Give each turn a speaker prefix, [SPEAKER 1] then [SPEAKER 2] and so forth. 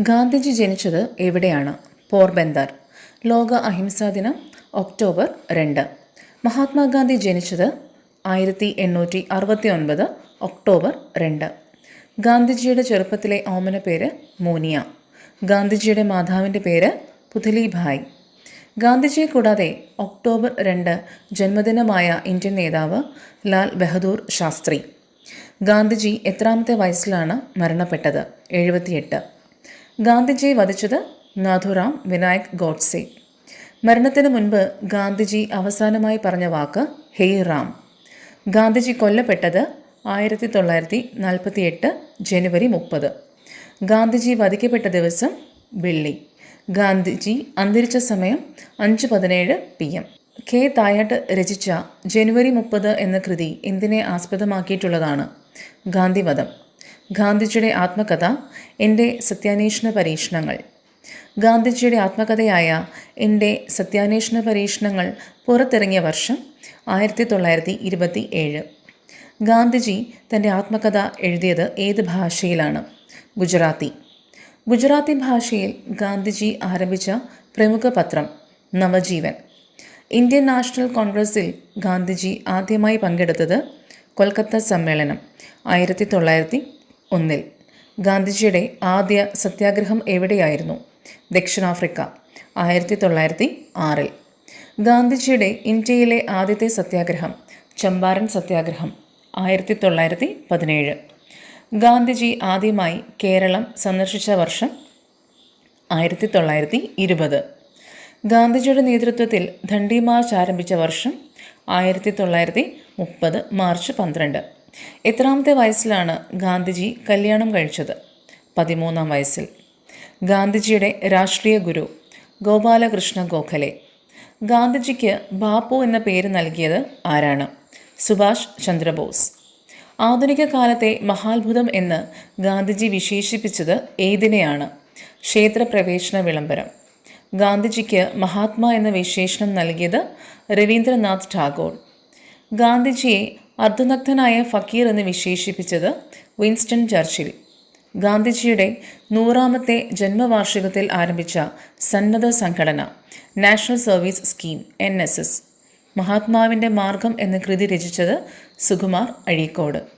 [SPEAKER 1] ഗാന്ധിജി ജനിച്ചത് എവിടെയാണ്? പോർബന്ദർ. ലോക അഹിംസാ ദിനം ഒക്ടോബർ രണ്ട്. മഹാത്മാഗാന്ധി ജനിച്ചത് ആയിരത്തി എണ്ണൂറ്റി അറുപത്തി ഒൻപത് ഒക്ടോബർ രണ്ട്. ഗാന്ധിജിയുടെ ചെറുപ്പത്തിലെ ഓമന പേര് മോനിയ. ഗാന്ധിജിയുടെ മാതാവിന്റെ പേര് പുതലിഭായ്. ഗാന്ധിജിയെ കൂടാതെ ഒക്ടോബർ രണ്ട് ജന്മദിനമായ ഇന്ത്യൻ നേതാവ് ലാൽ ബഹദൂർ ശാസ്ത്രി. ഗാന്ധിജി എത്രാമത്തെ വയസ്സിലാണ് മരണപ്പെട്ടത്? എഴുപത്തിയെട്ട്. ഗാന്ധിജിയെ വധിച്ചത് നാഥുറാം വിനായക് ഗോഡ്സെ. മരണത്തിന് മുൻപ് ഗാന്ധിജി അവസാനമായി പറഞ്ഞ വാക്ക് ഹേ റാം. ഗാന്ധിജി കൊല്ലപ്പെട്ടത് ആയിരത്തി തൊള്ളായിരത്തി നാൽപ്പത്തി എട്ട് ജനുവരി മുപ്പത്. ഗാന്ധിജി വധിക്കപ്പെട്ട ദിവസം വെള്ളി. ഗാന്ധിജി അന്തരിച്ച സമയം അഞ്ച് പതിനേഴ് പി എം. കെ തായാട്ട് രചിച്ച ജനുവരി മുപ്പത് എന്ന കൃതി എന്തിനെ ആസ്പദമാക്കിയിട്ടുള്ളതാണ് ഗാന്ധിവധം. ഗാന്ധിജിയുടെ ആത്മകഥ എന്റെ സത്യാന്വേഷണ പരീക്ഷണങ്ങൾ. ഗാന്ധിജിയുടെ ആത്മകഥയായ എന്റെ സത്യാന്വേഷണ പരീക്ഷണങ്ങൾ പുറത്തിറങ്ങിയ വർഷം ആയിരത്തി തൊള്ളായിരത്തി ഇരുപത്തി ഏഴ് ഗാന്ധിജി തന്റെ ആത്മകഥ എഴുതിയത് ഏത് ഭാഷയിലാണ്? ഗുജറാത്തി. ഗുജറാത്തി ഭാഷയിൽ ഗാന്ധിജി ആരംഭിച്ച പ്രമുഖ പത്രം നവജീവൻ. ഇന്ത്യൻ നാഷണൽ കോൺഗ്രസിൽ ഗാന്ധിജി ആദ്യമായി പങ്കെടുത്തത് കൊൽക്കത്ത സമ്മേളനം ആയിരത്തി തൊള്ളായിരത്തി ഒന്നിൽ. ഗാന്ധിജിയുടെ ആദ്യ സത്യാഗ്രഹം എവിടെയായിരുന്നു? ദക്ഷിണാഫ്രിക്ക ആയിരത്തി തൊള്ളായിരത്തി ആറിൽ ഗാന്ധിജിയുടെ ഇന്ത്യയിലെ ആദ്യത്തെ സത്യാഗ്രഹം ചമ്പാരൻ സത്യാഗ്രഹം ആയിരത്തി തൊള്ളായിരത്തി പതിനേഴ് ഗാന്ധിജി ആദ്യമായി കേരളം സന്ദർശിച്ച വർഷം ആയിരത്തി തൊള്ളായിരത്തി ഇരുപത് ഗാന്ധിജിയുടെ നേതൃത്വത്തിൽ ദണ്ഡി മാർച്ച് ആരംഭിച്ച വർഷം ആയിരത്തി തൊള്ളായിരത്തി മുപ്പത് മാർച്ച് പന്ത്രണ്ട്. എത്രാമത്തെ വയസ്സിലാണ് ഗാന്ധിജി കല്യാണം കഴിച്ചത്? പതിമൂന്നാം വയസ്സിൽ. ഗാന്ധിജിയുടെ രാഷ്ട്രീയ ഗുരു ഗോപാലകൃഷ്ണ ഗോഖലെ. ഗാന്ധിജിക്ക് ബാപ്പു എന്ന പേര് നൽകിയത് ആരാണ്? സുഭാഷ് ചന്ദ്രബോസ്. ആധുനിക കാലത്തെ മഹാത്ഭുതം എന്ന് ഗാന്ധിജി വിശേഷിപ്പിച്ചത് ഏതിനെയാണ്? ക്ഷേത്രപ്രവേശന വിളംബരം. ഗാന്ധിജിക്ക് മഹാത്മാ എന്ന വിശേഷണം നൽകിയത് രവീന്ദ്രനാഥ് ടാഗോർ. ഗാന്ധിജിയെ അർദ്ധനഗ്ധനായ ഫക്കീർ എന്ന് വിശേഷിപ്പിച്ചത് വിൻസ്റ്റൺ ചർച്ചിൽ. ഗാന്ധിജിയുടെ നൂറാമത്തെ ജന്മവാർഷികത്തിൽ ആരംഭിച്ച സന്നദ്ധ സംഘടന National Service Scheme N S S. മഹാത്മാവിന്റെ മാർഗം എന്ന കൃതി രചിച്ചത് സുകുമാർ അഴീക്കോട്.